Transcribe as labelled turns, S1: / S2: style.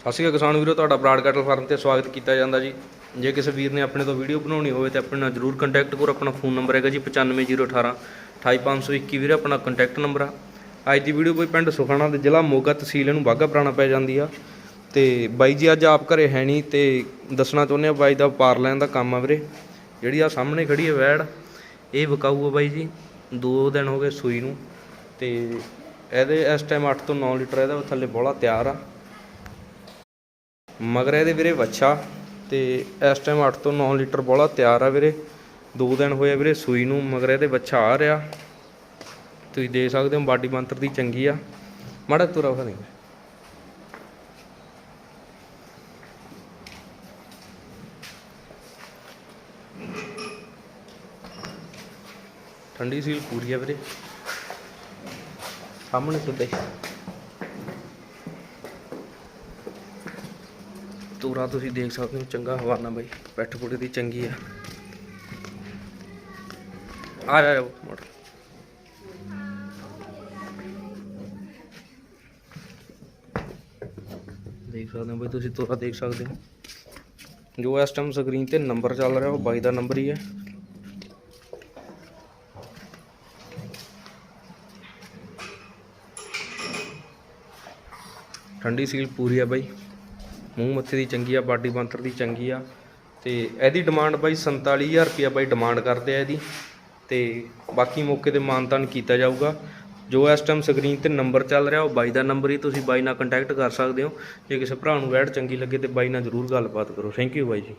S1: ਸਤਿ ਸ਼੍ਰੀ ਅਕਾਲ ਕਿਸਾਨ ਵੀਰੋ, ਤੁਹਾਡਾ ਬਰਾਡ ਕੈਟਲ ਫਾਰਮ ਤੇ ਸਵਾਗਤ ਕੀਤਾ ਜਾਂਦਾ ਜੀ। ਜੇ ਕਿਸੇ ਵੀਰ ਨੇ ਆਪਣੇ ਤੋਂ ਵੀਡੀਓ ਬਣਾਉਣੀ ਹੋਵੇ ਤੇ ਆਪਣੇ ਨਾਲ ਜਰੂਰ ਕੰਟੈਕਟ ਕਰੋ, ਆਪਣਾ ਫੋਨ ਨੰਬਰ ਹੈਗਾ ਜੀ 95018 28521 ਵੀਰੇ, ਆਪਣਾ ਕੰਟੈਕਟ ਨੰਬਰ ਆ। ਅੱਜ ਦੀ ਵੀਡੀਓ ਕੋਈ ਪਿੰਡ ਸੁਖਾਣਾ ਦੇ ਜ਼ਿਲ੍ਹਾ ਮੋਗਾ ਤਹਿਸੀਲ, ਇਹਨੂੰ ਬਾਗਾ ਪੁਰਾਣਾ ਪੈ ਜਾਂਦੀ ਆ। ਤੇ ਬਾਈ ਜੀ, ਅੱਜ ਆਪ ਘਰੇ ਹੈ ਨਹੀਂ ਤੇ ਦੱਸਣਾ ਚਾਹੁੰਦੇ ਆ ਬਾਈ ਦਾ ਪਾਰ ਲੈਣ ਦਾ ਕੰਮ ਆ ਵੀਰੇ। ਜਿਹੜੀ ਆ ਸਾਹਮਣੇ ਖੜੀ ਹੈ ਵੈੜ, ਇਹ ਵਿਕਾਊ ਆ ਬਾਈ ਜੀ 2 ਦਿਨ ਹੋ ਗਏ ਸੂਈ ਨੂੰ। ਤੇ ਇਹਦੇ ਇਸ ਟਾਈਮ 8 ਤੋਂ 9 ਲੀਟਰ ਇਹਦਾ ਥੱਲੇ ਬੋਲਾ ਤਿਆਰ ਆ। ਮਗਰ ਇਹਦੇ ਵੀਰੇ ਵੱਛਾ ਤੇ ਇਸ ਟਾਈਮ 8 ਤੋਂ 9 ਲੀਟਰ ਬੋਲਾ ਤਿਆਰ ਆ ਵੀਰੇ। 2 ਦਿਨ ਹੋਏ ਵੀਰੇ ਸੂਈ ਨੂੰ, ਮਗਰ ਇਹਦੇ ਵੱਛਾ ਆ ਰਿਹਾ। ਤੁਸੀਂ ਦੇ ਸਕਦੇ ਹੋ ਬਾਡੀ ਮੰਤਰ ਦੀ ਚੰਗੀ ਆ। ਮਾੜਾ ਤੁਰਾ ਖਾ ਦੇ ਠੰਡੀ ਸੀਲ ਪੂਰੀ ਆ ਵੀਰੇ। ਸਾਹਮਣੇ ਸਿੱਧਾ। ਤੂਰਾ ਤੁਸੀਂ ਦੇਖ ਸਕਦੇ ਹੋ, ਚੰਗਾ ਹਵਾਨਾ ਬਾਈ, ਪੈਠ ਪੁੜੇ ਦੀ ਚੰਗੀ ਆ। ਆ ਜਾ ਮੋਟਰ। ਦੇਖ ਸਕਦੇ ਹੋ ਬਾਈ, ਤੁਸੀਂ ਤੂਰਾ ਦੇਖ ਸਕਦੇ ਹੋ। ਜੋ ਇਸ ਟਾਈਮ ਸਕਰੀਨ ਤੇ ਨੰਬਰ ਚੱਲ ਰਿਹਾ, ਉਹ ਬਾਈ ਦਾ ਨੰਬਰ ਹੀ ਹੈ ਠੰਡੀ ਸੀਲ ਪੂਰੀ ਆ ਬਾਈ। ਮੂੰਹ ਮੱਥੇ ਦੀ ਚੰਗੀ ਆ, ਬਾਡੀ ਬੰਤਰ ਦੀ ਚੰਗੀ ਆ। ਤੇ ਇਹਦੀ ਡਿਮਾਂਡ ਬਾਈ 47000 ਰੁਪਇਆ ਬਾਈ ਡਿਮਾਂਡ ਕਰਦੇ ਆ ਇਹਦੀ। ਤੇ ਬਾਕੀ ਮੌਕੇ ਤੇ ਮਾਨਤਾਨ ਕੀਤਾ ਜਾਊਗਾ। ਜੋ ਇਸ ਟਾਈਮ ਸਕਰੀਨ ਤੇ ਨੰਬਰ ਚੱਲ ਰਿਹਾ, ਉਹ ਬਾਈ ਦਾ ਨੰਬਰ ਹੀ ਤੁਸੀਂ ਬਾਈ ਨਾਲ ਕੰਟੈਕਟ ਕਰ ਸਕਦੇ ਹੋ। ਜੇ ਕਿਸੇ ਭਰਾ ਨੂੰ ਵੈਡ ਚੰਗੀ ਲੱਗੇ ਤੇ ਬਾਈ ਨਾਲ ਜ਼ਰੂਰ ਗੱਲਬਾਤ ਕਰੋ। ਥੈਂਕ ਯੂ ਬਾਈ ਜੀ।